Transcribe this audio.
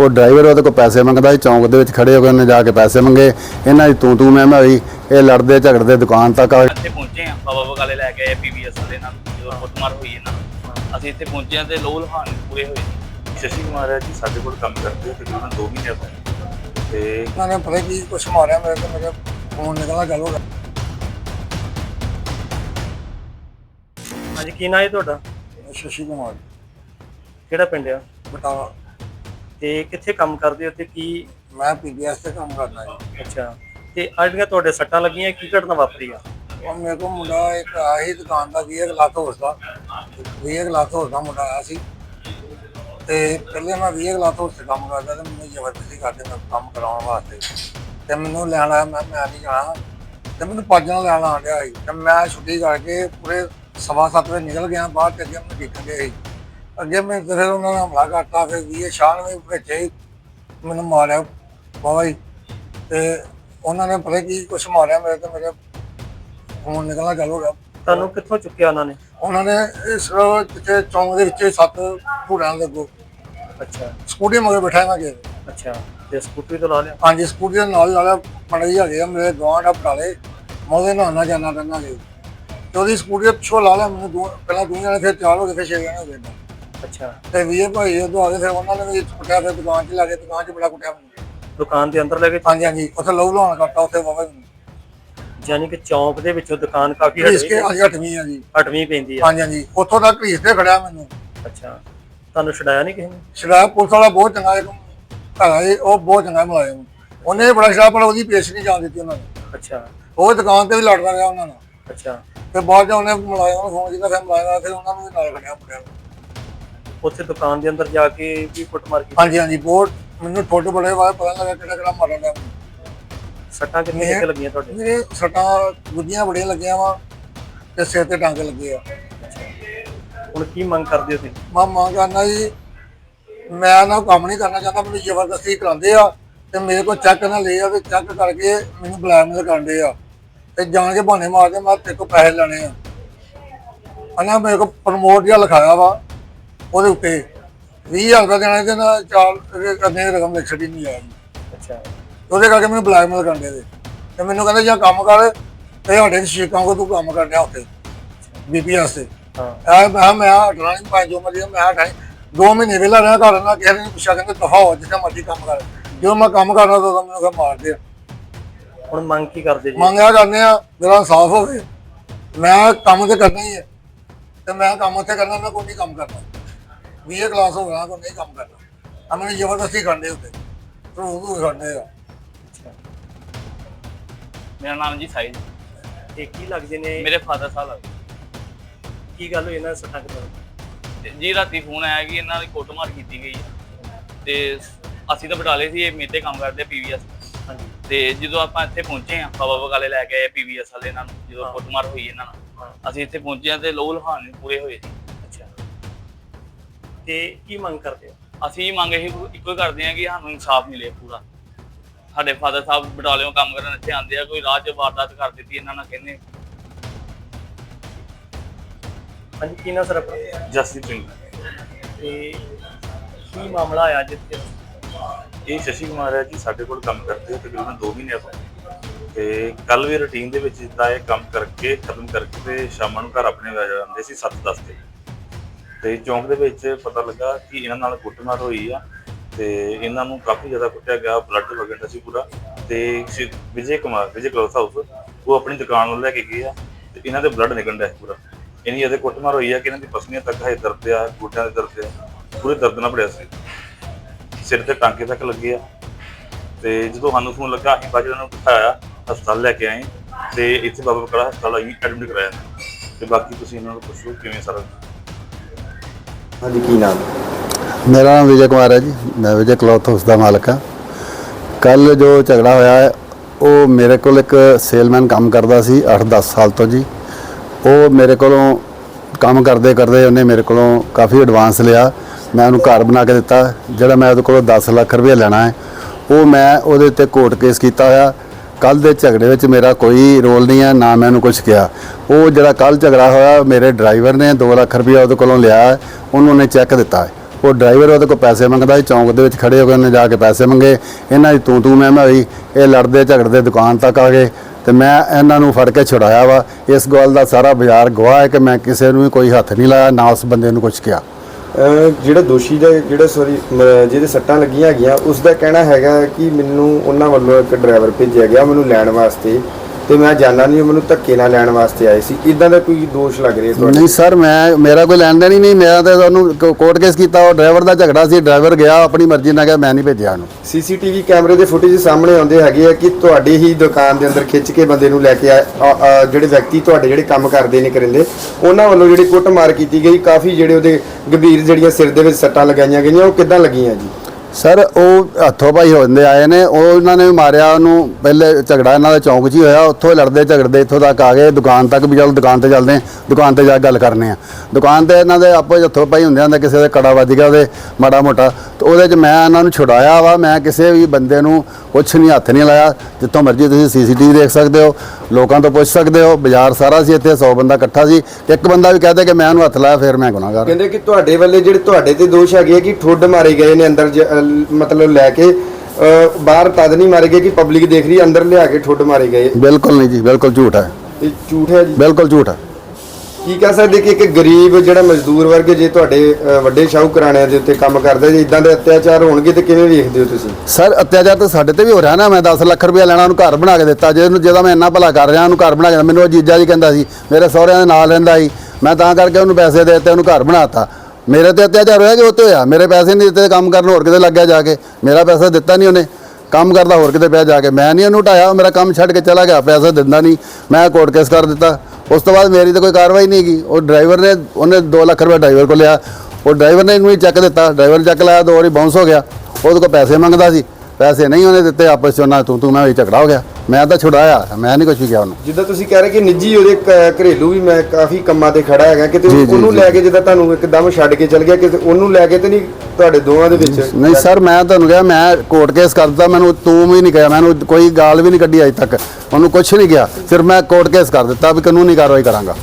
ਉਹ ਡਰਾਈਵਰ ਉਹਦੇ ਕੋਲ ਪੈਸੇ ਮੰਗਦਾ ਸੀ ਚੌਂਕ ਦੇ ਵਿੱਚ ਖੜੇ ਹੋ ਕੇ ਉਹਨੇ ਜਾ ਕੇ ਪੈਸੇ ਮੰਗੇ। ਇਹਨਾਂ ਦੀ ਤੂੰ ਤੂੰ ਮੈਂ ਮੈਂ ਹੋਈ। ਇਹ ਲੜਦੇ ਝਗੜਦੇ ਦੁਕਾਨ ਤੱਕ ਆ ਇੱਥੇ ਪਹੁੰਚੇ ਆ ਬਾਬਾ ਬਕਾਲੇ ਲੈ ਕੇ ਆਏ ਪੀਵੀਐਸ ਵਾਲੇ ਨਾਲ ਜਦੋਂ ਕੁੱਟਮਾਰ ਹੋਈ ਇਹਨਾਂ ਨਾਲ। ਅਸੀਂ ਇੱਥੇ ਪਹੁੰਚੇ ਆ ਤੇ ਲੋਹ ਲਹਾਨ ਪੂਰੇ ਹੋਏ ਸੀ ਸ਼ਸ਼ੀ ਕੁਮਾਰ ਹੈ ਜੀ ਸਾਡੇ ਕੋਲ ਕੰਮ ਕਰਦੇ ਆ ਤਕਰੀਬਨ 2 ਮਹੀਨੇ ਤੋਂ ਤੇ ਉਹਨਾਂ ਨੇ ਪਤਾ ਕੀ ਕੁਛ ਮਾਰਿਆ ਮੇਰੇ ਤੇ ਮੇਰੇ ਫੋਨ ਨਿਕਲਣਾ ਚਾਲੂ ਹੋ ਗਿਆ ਹਾਂਜੀ ਕੀ ਨਾਂ ਹੈ ਤੁਹਾਡਾ? ਸ਼ਸ਼ੀ ਕੁਮਾਰ। ਕਿਹੜਾ ਪਿੰਡ ਆ? ਬਟਾਲਾ। ਤੇ ਕਿੱਥੇ ਕੰਮ ਕਰਦੇ ਹੋ ਤੇ ਕੀ? ਮੈਂ ਪੀਬੀਐਸ ਤੇ ਕੰਮ ਕਰਦਾ ਜੀ। ਅੱਛਾ। ਤੇ ਆਹ ਜਿਹੜੀਆਂ ਤੁਹਾਡੇ ਸੱਟਾਂ ਲੱਗੀਆਂ ਕੀ ਘਟਨਾ ਵਾਪਰੀ ਆ? ਉਹ ਮੇਰੇ ਕੋਲ ਮੁੰਡਾ ਇੱਕ ਆਹੀ ਦੁਕਾਨ ਦਾ 20 ਲੱਖ ਹੋਸਦਾ 20 ਲੱਖ ਹੋਸਦਾ ਮੁੰਡਾ ਆਇਆ ਸੀ। ਤੇ ਪਹਿਲੇ ਮੈਂ 20 ਲੱਖ ਹੋਸ ਤੇ ਕੰਮ ਕਰਦਾ ਤੇ ਮੈਨੂੰ ਜ਼ਬਰਦਸਤੀ ਕਰਦੇ ਮੈਂ ਕੰਮ ਕਰਾਉਣ ਵਾਸਤੇ। ਤੇ ਮੈਨੂੰ ਲੈਣ ਆਇਆ ਮੈਂ ਮੈਂ ਨਹੀਂ ਜਾਣਾ। ਤੇ ਮੈਨੂੰ ਪੰਜ ਨਾਲ ਲੈਣ ਆ ਗਿਆ ਸੀ। ਤੇ ਮੈਂ ਛੁੱਟੀ ਕਰਕੇ ਪੂਰੇ ਸਵਾ ਸੱਤ ਵਜੇ ਨਿਕਲ ਗਿਆ ਬਾਹਰ ਤੇ ਅੱਗੇ ਮੈਂ ਦੇਖਣ ਗਿਆ ਸੀ। ਅੱਗੇ ਮੈਂ ਫਿਰ ਉਹਨਾਂ ਨੇ ਹਮਲਾ ਕਰਤਾ ਫਿਰ 20 96 ਵਿੱਚ ਹੀ ਮੈਨੂੰ ਮਾਰਿਆ ਬਾਬਾ ਜੀ। ਤੇ ਉਹਨਾਂ ਨੇ ਪਤਾ ਕੀ ਕੁਛ ਮਾਰਿਆ ਮੇਰੇ ਤੇ ਮੇਰੇ ਫੋਨ ਨਿਕਲਣਾ ਚਾਲੂ ਹੋ ਗਿਆ। ਤੁਹਾਨੂੰ ਕਿੱਥੋਂ ਚੁੱਕਿਆ ਉਹਨਾਂ ਨੇ? ਉਹਨਾਂ ਨੇ ਇਸ ਜਿੱਥੇ ਚੌਂਕ ਦੇ ਵਿੱਚ ਸੱਤ ਭੂੜਾਂ ਦੇ ਅੱਗੋਂ। ਅੱਛਾ। ਸਕੂਟੀ ਮਗਰ ਬਿਠਾਇਆ ਮੈਂ ਗਿਆ ਅੱਛਾ। ਤੇ ਸਕੂਟਰੀ ਤੋਂ ਲਾ ਲਿਆ? ਹਾਂਜੀ ਸਕੂਟੀ ਦੇ ਨਾਲ ਨਾਲ ਪੜੇ ਹੀ ਹੈਗੇ ਆ ਮੇਰੇ ਗਵਾਂਢ ਆ ਪਟਾਲੇ ਮੈਂ ਉਹਦੇ ਨਾਲ ਨਾ ਜਾਣਾ ਪੈਂਦਾ ਜੀ ਤੇ ਉਹਦੀ ਸਕੂਟੀ ਦੇ ਪਿੱਛੋਂ ਲਾ ਲਿਆ ਮੈਨੂੰ ਦੋ ਪਹਿਲਾਂ ਦੋ ਜਣੇ ਫਿਰ ਚਾਰ ਹੋ ਗਏ ਫਿਰ ਛੇ ਜਣੇ ਹੋ ਗਏ। ਅੱਛਾ। ਤੇ ਵੀਏ ਭਾਈ ਉਦੋਂ ਆ ਗਏ ਫਿਰ ਉਹਨਾਂ ਨੇ ਵੀ ਕੁੱਟਿਆ ਫਿਰ ਦੁਕਾਨ 'ਚ ਲਾ ਕੇ ਦੁਕਾਨ 'ਚ ਬੜਾ ਕੁੱਟਿਆ ਮੈਨੂੰ। ਦੁਕਾਨ ਦੇ ਅੰਦਰ ਲੈ ਕੇ ਹਾਂਜੀ ਹਾਂਜੀ ਉੱਥੇ ਲਹੂ ਲਾਉਣ ਕਰਤਾ ਉੱਥੇ ਬਾਬਾ ਯਾਨੀ ਕਿ ਚੌਂਕ ਦੇ ਵਿੱਚੋਂ ਦੁਕਾਨ ਕਾਫੀ ਇਸ ਕੇ ਹਟਵੀਂ ਅੱਜ ਅੱਠਵੀਂ ਆ ਜੀ। ਹਟਵੀਂ ਪੈਂਦੀ ਆ। ਹਾਂਜੀ ਹਾਂਜੀ ਉੱਥੋਂ ਤੱਕ ਘਰੀਸ ਤੇ ਖੜਿਆ ਮੈਨੂੰ। ਅੱਛਾ। ਤੁਹਾਨੂੰ ਛਡਾਇਆ ਨਹੀਂ ਕਿਸੇ ਨੇ? ਸ਼ਰਾਬ ਪੁਲਿਸ ਵਾਲਾ ਬਹੁਤ ਚੰਗਾ ਇੱਕ ਹੈਗਾ ਜੀ, ਉਹ ਬਹੁਤ ਚੰਗਾ ਮੁਲਾਜ਼ਮ ਉਹਨੇ। ਬੜਾ ਸ਼ਰਾਬ ਪਰ ਉਹਦੀ ਪੇਸ਼ ਨਹੀਂ ਜਾਣ ਦਿੱਤੀ ਉਹਨਾਂ ਨੇ। ਅੱਛਾ। ਉਹ ਦੁਕਾਨ ਤੇ ਵੀ ਲੜਦਾ ਰਿਹਾ ਉਹਨਾਂ ਨਾਲ। ਅੱਛਾ। ਫਿਰ ਬਾਅਦ ਚ ਉਹਨੇ ਮੁਲਾਜ਼ਮ ਨੂੰ ਫੋਨ ਕੀਤਾ ਫਿਰ ਮੁਲਾਜ਼ਮ ਫਿਰ ਉਹਨਾਂ ਨੂੰ ਵੀ ਨਾਲ ਖੜਿਆ ਮੁੰਡਿਆਂ ਨੂੰ। ਉੱਥੇ ਦੁਕਾਨ ਦੇ ਅੰਦਰ ਜਾ ਕੇ ਵੀ ਕੁੱਟਮਾਰ ਕੀਤੀ? ਹਾਂਜੀ ਹਾਂਜੀ ਬਹੁਤ ਮੈਨੂੰ ਫੋਟੋ ਬੜੇ ਬਾਅਦ ਪਤਾ ਲੱਗਾ ਕਿਹੜਾ ਕਿਹੜਾ ਮਾਰਨ ਦਾ ਸੱਟਾਂ ਕਿੰਨੀਆਂ ਕਿੱਥੇ ਲੱਗੀਆਂ ਤੁਹਾਡੇ? ਮੇਰੇ ਸੱਟਾਂ ਗੁੱਜੀਆਂ ਬੜੀਆਂ ਲੱਗੀਆਂ ਵਾ ਤੇ ਸਿਰ ਤੇ ਟਾਂਗੇ ਲੱਗੇ ਆ। ਹੁਣ ਕੀ ਮੰਗ ਕਰਦੇ ਹੋ ਤੁਸੀਂ? ਮੈਂ ਮੰਗ ਕਰਨਾ ਜੀ ਮੈਂ ਨਾ ਕੰਮ ਨਹੀਂ ਕਰਨਾ ਚਾਹੁੰਦਾ ਮੈਨੂੰ ਜ਼ਬਰਦਸਤੀ ਕਰਾਉਂਦੇ ਆ ਤੇ ਮੇਰੇ ਕੋਲ ਚੈੱਕ ਨਾ ਆ ਤੇ ਚੈੱਕ ਕਰਕੇ ਮੈਨੂੰ ਬਲੈਕਮੇਲ ਕਰਦੇ ਆ। ਤੇ ਜਾਣ ਕੇ ਬਹਾਨੇ ਮਾਰਦੇ ਮੈਂ ਤੇਰੇ ਕੋਲ ਪੈਸੇ ਲੈਣੇ ਆ। ਅਨਾ ਮੇਰੇ ਕੋਲ ਪ੍ਰਮੋਟ ਜਿਹਾ ਲਿਖਾਇਆ ਵਾ। ਉਹਦੇ ਉੱਤੇ 20000 ਰੁਪਏ ਦੇਣਾ ਤੇ ਨਾ ਚਾਰ ਕਰਨੇ ਰਕਮ ਲਿਖ ਛੱਡੀ ਨਹੀਂ ਆਈ ਅੱਛਾ। ਉਹਦੇ ਕਰਕੇ ਮੈਨੂੰ ਬਲੈਕਮੇਲ ਕਰਦੇ ਦੇ ਤੇ ਮੈਨੂੰ ਕਹਿੰਦੇ ਜਾਂ ਕੰਮ ਕਰ ਤੇ ਸਾਡੇ ਸ਼ੀਕਾਂ ਕੋ ਤੂੰ ਕੰਮ ਕਰਨਿਆ ਉੱਤੇ ਬੀਪੀਐਸ ਤੇ ਹਾਂ। ਮੈਂ ਮੈਂ ਹਟਣਾ ਨਹੀਂ ਪੰਜ ਜੋ ਮਰਜ਼ੀ ਮੈਂ ਹਟਾਈ ਦੋ ਮਹੀਨੇ ਵਿਹਲਾ ਰਿਹਾ ਘਰ ਨਾਲ ਕਿਸੇ ਨੇ ਪੁੱਛਿਆ ਕਹਿੰਦੇ ਦਫਾ ਹੋ ਜਿੱਥੇ ਮਰਜ਼ੀ ਕੰਮ ਕਰ। ਜਦੋਂ ਮੈਂ ਕੰਮ ਕਰਨਾ ਤਾਂ ਮੈਨੂੰ ਫਿਰ ਮਾਰਦੇ ਆ। ਹੁਣ ਮੰਗ ਕੀ ਕਰਦੇ ਜੀ? ਮੰਗਿਆ ਕਰਨੇ ਆ ਮੇਰਾ ਸਾਫ਼ ਹੋਵੇ। ਮੈਂ ਕੰਮ ਤੇ ਕਰਨਾ ਹੀ ਹੈ ਤੇ ਮੈਂ ਕੰਮ ਉੱਥੇ ਕਰਨਾ ਮੈਂ ਕੋਈ ਨਹੀਂ ਕੰਮ ਕਰਨਾ। 20 ਕਲਾਸ ਹੋ ਗਿਆ ਕੋਈ ਨਹੀਂ ਕੰਮ ਕਰਨਾ। ਆ ਮੈਨੂੰ ਜ਼ਬਰਦਸਤੀ ਕਰਦੇ ਉੱਤੇ। ਰੋਜ਼ ਰੋਜ਼ ਕਰਦੇ ਆ। ਮੇਰਾ ਨਾਮ ਜੀ ਸਾਈਦ ਇਹ ਕੀ ਲੱਗਦੇ ਨੇ? ਮੇਰੇ ਫਾਦਰ ਸਾਹਿਬ ਕੀ ਗੱਲ ਹੋਈ ਇਹਨਾਂ ਦੇ ਸੱਟਾਂ ਕਿੱਥੇ ਜੀ ਰਾਤੀ ਫੋਨ ਆਇਆ ਕਿ ਇਹਨਾਂ ਦੀ ਕੁੱਟਮਾਰ ਕੀਤੀ ਗਈ ਹੈ ਤੇ ਅਸੀਂ ਤਾਂ ਬਟਾਲੇ ਸੀ ਇਹ ਮੇਤੇ ਕੰਮ ਕਰਦੇ ਪੀਵੀਐਸ ਹਾਂਜੀ। ਤੇ ਜਦੋਂ ਆਪਾਂ ਇੱਥੇ ਪਹੁੰਚੇ ਆ ਬਾਬਾ ਬਕਾਲੇ ਲੈ ਕੇ ਆਏ ਪੀਵੀਐਸ ਵਾਲੇ ਨਾਲ ਜਦੋਂ ਕੁੱਟਮਾਰ ਹੋਈ ਇਹਨਾਂ ਨਾਲ। ਅਸੀਂ ਇੱਥੇ ਪਹੁੰਚੇ ਆ ਤੇ ਲੋਹ ਲਹਾਨ ਪੂਰੇ ਹੋਏ ਸੀ। ਤੇ ਕੀ ਮੰਗ ਕਰਦੇ ਹੋ? ਅਸੀਂ ਮੰਗ ਇਹ ਇੱਕੋ ਹੀ ਕਰਦੇ ਆ ਕਿ ਸਾਨੂੰ ਇਨਸਾਫ ਮਿਲੇ ਪੂਰਾ। ਸਾਡੇ ਫਾਦਰ ਸਾਹਿਬ ਬਟਾਲਿਓਂ ਕੰਮ ਕਰਨ ਇੱਥੇ ਆਉਂਦੇ ਆ ਕੋਈ ਰਾਹ 'ਚ ਵਾਰਦਾਤ ਕਰ ਦਿੱਤੀ ਇਹਨਾਂ ਨਾਲ ਕਹਿੰਦੇ। ਹਾਂਜੀ ਕੀ ਨਾ ਸਰ ਆਪਣਾ? ਜਸਦੀਪ ਸਿੰਘ। ਤੇ ਕੀ ਮਾਮਲਾ ਆਇਆ ਜਿੱਥੇ ਇਹ ਸ਼ਸ਼ੀ ਕੁਮਾਰ ਹੈ ਜੀ ਸਾਡੇ ਕੋਲ ਕੰਮ ਕਰਦੇ ਆ ਤਕਰੀਬਨ 2 ਮਹੀਨੇ ਤੋਂ। ਤੇ ਕੱਲ ਵੀ ਰੁਟੀਨ ਦੇ ਵਿੱਚ ਜਿੱਦਾਂ ਇਹ ਕੰਮ ਕਰਕੇ ਖਤਮ ਕਰਕੇ ਤੇ ਸ਼ਾਮਾਂ ਨੂੰ ਘਰ ਆਪਣੇ ਆ ਜਾਂਦੇ ਸੀ 7:10 ਤੇ। ਤੇ ਚੌਂਕ ਦੇ ਵਿੱਚ ਪਤਾ ਲੱਗਾ ਕਿ ਇਹਨਾਂ ਨਾਲ ਕੁੱਟਮਾਰ ਹੋਈ ਆ ਤੇ ਇਹਨਾਂ ਨੂੰ ਕਾਫੀ ਜ਼ਿਆਦਾ ਕੁੱਟਿਆ ਗਿਆ ਬਲੱਡ ਵਗਣ ਸੀ ਪੂਰਾ ਤੇ ਸ਼੍ਰੀ ਵਿਜੇ ਕੁਮਾਰ, ਵਿਜੇ ਕਲੋਥ ਹਾਊਸ, ਉਹ ਆਪਣੀ ਦੁਕਾਨ ਨੂੰ ਲੈ ਕੇ ਗਏ ਆ ਤੇ ਇਹਨਾਂ ਦੇ ਬਲੱਡ ਨਿਕਲਣ ਡਿਆ ਸੀ ਪੂਰਾ। ਇੰਨੀ ਜ਼ਿਆਦਾ ਕੁੱਟਮਾਰ ਹੋਈ ਆ ਕਿ ਇਹਨਾਂ ਦੀ ਪਸਲੀਆਂ ਤੱਕ ਹੈ ਦਰਦ ਆ ਗੋਡਿਆਂ ਦੇ ਦਰਦ ਆ ਪੂਰੇ ਦਰਦ ਨਾਲ ਭਰਿਆ ਸੀ। ਸਿਰ ਤੇ ਟਾਂਕੇ ਤੱਕ ਲੱਗੇ ਆ ਤੇ ਜਦੋਂ ਸਾਨੂੰ ਫੋਨ ਲੱਗਾ, ਅਸੀਂ ਬਾਅਦ 'ਚ ਉਹਨਾਂ ਨੂੰ ਦਿਖਾਇਆ ਹਸਪਤਾਲ ਲੈ ਕੇ ਆਏ ਤੇ ਇੱਥੇ ਬਾਬਾ ਬਕਰਾ ਹਸਪਤਾਲ ਅਸੀਂ ਐਡਮਿਟ ਕਰਾਇਆ। ਤੇ ਬਾਕੀ ਤੁਸੀਂ ਇਹਨਾਂ ਨੂੰ ਪੁੱਛੋ ਕਿਵੇਂ ਸਾਰਾ ਹਾਂਜੀ, ਕੀ ਨਾਮ? ਮੇਰਾ ਨਾਮ ਵਿਜੇ ਕੁਮਾਰ ਹੈ ਜੀ। ਮੈਂ ਵਿਜੇ ਕਲੌਥ ਹਾਊਸ ਦਾ ਮਾਲਕ ਹਾਂ। ਕੱਲ ਜੋ ਝਗੜਾ ਹੋਇਆ ਹੈ, ਉਹ ਮੇਰੇ ਕੋਲ ਇੱਕ ਸੇਲਮੈਨ ਕੰਮ ਕਰਦਾ ਸੀ 8-10 ਸਾਲ ਤੋਂ ਜੀ। ਉਹ ਮੇਰੇ ਕੋਲੋਂ ਕੰਮ ਕਰਦੇ ਕਰਦੇ ਉਹਨੇ ਮੇਰੇ ਕੋਲੋਂ ਕਾਫੀ ਐਡਵਾਂਸ ਲਿਆ। ਮੈਂ ਉਹਨੂੰ ਘਰ ਬਣਾ ਕੇ ਦਿੱਤਾ। ਜਿਹੜਾ ਮੈਂ ਉਹਦੇ ਕੋਲੋਂ 10 ਲੱਖ ਰੁਪਏ ਲੈਣਾ ਹੈ, ਉਹ ਮੈਂ ਉਹਦੇ ਉੱਤੇ ਕੋਰਟ ਕੇਸ ਕੀਤਾ ਹੋਇਆ। ਕੱਲ ਦੇ ਝਗੜੇ ਵਿੱਚ ਮੇਰਾ ਕੋਈ ਰੋਲ ਨਹੀਂ ਹੈ ਨਾ ਮੈਂ ਉਹਨੂੰ ਕੁਝ ਕਿਹਾ। ਉਹ ਜਿਹੜਾ ਕੱਲ ਝਗੜਾ ਹੋਇਆ, ਮੇਰੇ ਡਰਾਈਵਰ ਨੇ 2 ਲੱਖ ਰੁਪਏ ਉਹਦੇ ਕੋਲੋਂ ਲਿਆ, ਉਹਨੂੰ ਨੇ ਚੈੱਕ ਦਿੱਤਾ। ਉਹ ਡਰਾਈਵਰ ਉਹਦੇ ਕੋਲ ਪੈਸੇ ਮੰਗਦਾ ਸੀ, ਚੌਂਕ ਦੇ ਵਿੱਚ ਖੜੇ ਹੋ ਕੇ ਉਹਨੇ ਜਾ ਕੇ ਪੈਸੇ ਮੰਗੇ। ਇਹਨਾਂ ਦੀ ਤੂੰ ਤੂੰ ਮੈਂ ਮੈਂ ਹੋਈ ਇਹ ਲੜਦੇ ਝਗੜਦੇ ਦੁਕਾਨ ਤੱਕ ਆ ਗਏ। ਤੇ ਮੈਂ ਇਹਨਾਂ ਨੂੰ ਫੜ ਕੇ ਛੁਡਾਇਆ ਵਾ। ਇਸ ਗੱਲ ਦਾ ਸਾਰਾ ਬਾਜ਼ਾਰ ਗਵਾਹ ਹੈ ਕਿ ਮੈਂ ਕਿਸੇ ਨੂੰ ਵੀ ਕੋਈ ਹੱਥ ਨਹੀਂ ਲਾਇਆ, ਨਾ ਉਸ ਬੰਦੇ ਨੂੰ ਕੁਝ ਕਿਹਾ। ਜਿਹੜਾ ਦੋਸ਼ੀ ਦਾ ਜਿਹੜਾ ਸੋਰੀ ਜਿਹਦੇ ਸੱਟਾਂ ਲੱਗੀਆਂ ਹੈਗੀਆਂ ਉਸ ਦਾ ਕਹਿਣਾ ਹੈਗਾ ਕਿ ਮੈਨੂੰ ਉਹਨਾਂ ਵੱਲੋਂ ਇੱਕ ਡਰਾਈਵਰ ਭੇਜਿਆ ਗਿਆ, ਮੈਨੂੰ ਲੈਣ ਵਾਸਤੇ। ਤੇ ਮੈਂ ਜਾਣਦਾ ਨਹੀਂ ਮੈਨੂੰ ਧੱਕੇ ਨਾਲ ਲੈਣ ਵਾਸਤੇ ਆਏ ਸੀ। ਇਦਾਂ ਦਾ ਕੋਈ ਦੋਸ਼ ਲੱਗ ਰਿਹਾ ਤੁਹਾਡੇ? ਨਹੀਂ ਸਰ ਮੈਂ ਮੇਰਾ ਕੋਈ ਲੈਣ ਦੇਣ ਹੀ ਨਹੀਂ ਮੇਰਾ ਤੇ ਉਹਨੂੰ ਕੋਰਟ ਕੇਸ ਕੀਤਾ ਉਹ ਡਰਾਈਵਰ ਦਾ ਝਗੜਾ ਸੀ ਡਰਾਈਵਰ ਗਿਆ ਆਪਣੀ ਮਰਜ਼ੀ ਨਾਲ ਗਿਆ ਮੈਂ ਨਹੀਂ ਭੇਜਿਆ ਉਹਨੂੰ। ਸੀਸੀਟੀਵੀ ਕੈਮਰੇ ਦੇ ਫੁਟੇਜ ਸਾਹਮਣੇ ਆਉਂਦੇ ਹੈਗੇ ਆ ਕਿ ਤੁਹਾਡੀ ਹੀ ਦੁਕਾਨ ਦੇ ਅੰਦਰ ਖਿੱਚ ਕੇ ਬੰਦੇ ਨੂੰ ਲੈ ਕੇ ਆ ਜਿਹੜੇ ਵਿਅਕਤੀ ਤੁਹਾਡੇ ਜਿਹੜੇ ਕੰਮ ਕਰਦੇ ਨੇ ਕਰਿੰਦੇ ਉਹਨਾਂ ਵੱਲੋਂ ਜਿਹੜੀ ਕੁੱਟਮਾਰ ਕੀਤੀ ਗਈ ਕਾਫੀ ਜਿਹੜੇ ਉਹਦੇ ਗੰਭੀਰ ਜਿਹੜੀਆਂ ਸਿਰ ਦੇ ਵਿੱਚ ਸੱਟਾਂ ਲਗਾਈਆਂ ਗਈਆਂ ਉਹ ਕਿੱਦਾਂ ਲੱਗੀਆਂ ਜੀ? ਸਰ, ਉਹ ਹੱਥੋਂ ਪਾਈ ਹੁੰਦੇ ਆਏ ਨੇ, ਉਹ ਉਹਨਾਂ ਨੇ ਮਾਰਿਆ, ਉਹਨੂੰ ਪਹਿਲੇ ਝਗੜਾ ਇਹਨਾਂ ਦਾ ਚੌਂਕ 'ਚ ਹੀ ਹੋਇਆ, ਉੱਥੋਂ ਲੜਦੇ ਝਗੜਦੇ ਇੱਥੋਂ ਤੱਕ ਆ ਗਏ, ਦੁਕਾਨ ਤੱਕ ਵੀ ਚਲ, ਦੁਕਾਨ ਤੇ ਚੱਲਦੇ ਹਾਂ, ਦੁਕਾਨ ਤੇ ਜਾ ਕੇ ਗੱਲ ਕਰਨੇ ਆ ਦੁਕਾਨ ਤੇ ਇਹਨਾਂ ਦੇ ਆਪੋ ਹੱਥੋਂ ਭਾਈ ਹੁੰਦੇ ਹੁੰਦੇ ਕਿਸੇ ਦੇ ਕੜਾ ਵੱਜ ਗਿਆ, ਉਹਦੇ ਮਾੜਾ ਮੋਟਾ, ਤੇ ਉਹਦੇ 'ਚ ਮੈਂ ਇਹਨਾਂ ਨੂੰ ਛੁਡਾਇਆ ਵਾ, ਮੈਂ ਕਿਸੇ ਵੀ ਬੰਦੇ ਨੂੰ ਕੁਛ ਨਹੀਂ ਹੱਥ ਨਹੀਂ ਲਾਇਆ, ਜਿੱਥੋਂ ਮਰਜ਼ੀ ਤੁਸੀਂ ਸੀਸੀਟੀਵੀ ਦੇਖ ਸਕਦੇ ਹੋ। ਲੋਕਾਂ ਤੋਂ ਪੁੱਛ ਸਕਦੇ ਹੋ ਬਾਜ਼ਾਰ ਸਾਰਾ ਸੀ ਇੱਥੇ 100 ਬੰਦਾ ਇਕੱਠਾ ਸੀ। ਇੱਕ ਬੰਦਾ ਵੀ ਕਹਦੇ ਕਿ ਮੈਂ ਉਹਨੂੰ ਹੱਥ ਲਾਇਆ ਫਿਰ ਮੈਂ ਗੁਨਾਹਗਾਰ। ਕਹਿੰਦੇ ਕਿ ਤੁਹਾਡੇ ਵੱਲੇ ਜਿਹੜੇ ਤੁਹਾਡੇ ਤੇ ਦੋਸ਼ ਹੈਗੇ ਆ ਕਿ ਠੁੱਡ ਮਾਰੇ ਗਏ ਨੇ ਅੰਦਰ ਜ- ਅਹ ਮਤਲਬ ਲੈ ਕੇ ਅਹ ਬਾਹਰ ਤਦ ਨਹੀਂ ਮਾਰੇ ਗਏ ਕਿ ਪਬਲਿਕ ਦੇਖ ਰਹੀ ਹੈ, ਅੰਦਰ ਲਿਆ ਕੇ ਠੁੱਡ ਮਾਰੇ ਗਏ। ਬਿਲਕੁਲ ਨਹੀਂ ਜੀ ਬਿਲਕੁਲ ਝੂਠ ਹੈ। ਇਹ ਝੂਠ ਹੈ ਜੀ। ਬਿਲਕੁਲ ਝੂਠ ਹੈ। ਕੀ ਕਹਿ ਸਕਦੇ ਕਿ ਇੱਕ ਗਰੀਬ ਜਿਹੜਾ ਮਜ਼ਦੂਰ ਵਰਗ ਜੇ ਤੁਹਾਡੇ ਅਹ, ਵੱਡੇ ਸ਼ਾਹੂਕਰਾਣਿਆਂ ਦੇ ਉੱਤੇ ਕੰਮ ਕਰਦਾ ਜੇ ਇਦਾਂ ਦੇ ਅਤਿਆਚਾਰ ਹੋਣਗੇ ਤੇ ਕਿਵੇਂ ਵੇਖਦੇ ਹੋ ਤੁਸੀਂ? ਸਰ ਅਤਿਆਚਾਰ ਤਾਂ ਸਾਡੇ ਤੇ ਵੀ ਹੋ ਰਿਹਾ ਨਾ ਮੈਂ 10 ਲੱਖ ਰੁਪਇਆ ਲੈਣਾ ਉਹਨੂੰ ਘਰ ਬਣਾ ਕੇ ਦਿੱਤਾ ਜਿਹਨੂੰ ਜਿਹਦਾ ਮੈਂ ਇੰਨਾ ਭਲਾ ਕਰ ਰਿਹਾ ਉਹਨੂੰ ਘਰ ਬਣਾ ਕੇ ਦਿੱਤਾ। ਮੈਨੂੰ ਉਹ ਜੀਜਾ ਜੀ ਕਹਿੰਦਾ ਸੀ ਮੇਰੇ ਸਹੁਰਿਆਂ ਦੇ ਨਾਲ ਰਹਿੰਦਾ ਸੀ। ਮੈਂ ਤਾਂ ਕਰਕੇ ਉਹਨੂੰ ਪੈਸੇ ਦੇ ਦਿੱਤੇ ਉਹਨੂੰ ਘਰ ਬਣਾਤਾ ਮੇਰੇ ਤੇ ਅਤਿਆਚਾਰ ਹੋਇਆ ਕਿ ਉਹ ਤੇ ਹੋਇਆ? ਮੇਰੇ ਪੈਸੇ ਨਹੀਂ ਦਿੱਤੇ ਕੰਮ ਕਰਨ ਹੋਰ ਕਿਤੇ ਲੱਗਿਆ ਜਾ ਕੇ। ਮੇਰਾ ਪੈਸਾ ਦਿੱਤਾ ਨਹੀਂ ਉਹਨੇ। ਕੰਮ ਕਰਦਾ ਹੋਰ ਕਿਤੇ ਪਿਆ ਜਾ ਕੇ। ਮੈਂ ਨਹੀਂ ਉਹਨੂੰ ਉਠਾਇਆ ਉਹ ਮੇਰਾ ਕੰਮ ਛੱਡ ਕੇ ਚਲਾ ਗਿਆ ਪੈਸਾ ਦਿੰਦਾ ਨਹੀਂ। ਮੈਂ ਕੋਰਟ ਕੇਸ ਕਰ ਦਿੱਤਾ। ਉਸ ਤੋਂ ਬਾਅਦ ਮੇਰੀ ਤਾਂ ਕੋਈ ਕਾਰਵਾਈ ਨਹੀਂ ਹੈਗੀ। ਉਹ ਡਰਾਈਵਰ ਨੇ, ਉਹਨੇ 2 ਲੱਖ ਰੁਪਏ ਡਰਾਈਵਰ ਕੋਲ ਲਿਆ। ਉਹ ਡਰਾਈਵਰ ਨੇ ਇਹਨੂੰ ਹੀ ਚੱਕ ਦਿੱਤਾ। ਡਰਾਈਵਰ ਨੇ ਚੱਕ ਲਾਇਆ ਦੋ ਵਾਰੀ ਬਾਉਂਸ ਹੋ ਗਿਆ। ਉਹਦੇ ਕੋਲ ਪੈਸੇ ਮੰਗਦਾ ਸੀ। ਪੈਸੇ ਨਹੀਂ ਉਹਨੇ ਦਿੱਤੇ, ਆਪਸ ਚ ਉਹਨਾਂ ਤੂੰ ਤੂੰ ਮੈਂ ਵੀ ਝਗੜਾ ਹੋ ਗਿਆ। ਮੈਂ ਤਾਂ ਛੁਡਾਇਆ ਮੈਂ ਨਹੀਂ ਕੁਝ ਵੀ ਕਿਹਾ ਉਹਨੂੰ। ਜਿੱਦਾਂ ਤੁਸੀਂ ਕਹਿ ਰਹੇ ਕਿ ਨਿੱਜੀ ਉਹਦੇ ਕ- ਘਰੇਲੂ ਵੀ ਮੈਂ ਕਾਫੀ ਕੰਮਾਂ ਤੇ ਖੜਾ ਹੈਗਾ ਕਿਤੇ ਜੀ, ਜੀ, ਉਹਨੂੰ ਜੀ। ਲੈ ਕੇ ਜਿੱਦਾਂ ਤੁਹਾਨੂੰ ਇੱਕਦਮ ਛੱਡ ਕੇ ਚਲ ਗਿਆ ਕਿਤੇ ਉਹਨੂੰ ਲੈ ਕੇ ਤੇ ਨਹੀਂ ਤੁਹਾਡੇ ਦੋਵਾਂ ਦੇ ਵਿੱਚ? ਨਹੀਂ ਸਰ ਮੈਂ ਤੁਹਾਨੂੰ ਕਿਹਾ ਮੈਂ ਕੋਰਟ ਕੇਸ ਕਰ ਦਿੱਤਾ ਮੈਨੂੰ ਤੂੰ ਵੀ ਨਹੀਂ ਕਿਹਾ ਮੈਨੂੰ ਕੋਈ ਗਾਲ ਵੀ ਨਹੀਂ ਕੱਢੀ ਅਜੇ ਤੱਕ। ਉਹਨੂੰ ਕੁਝ ਨਹੀਂ ਕਿਹਾ ਸਿਰ ਮੈਂ ਕੋਰਟ ਕੇਸ ਕਰ ਦਿੱਤਾ ਵੀ ਕਾਨੂੰਨੀ ਕਾਰਵਾਈ ਕਰਾਂਗਾ।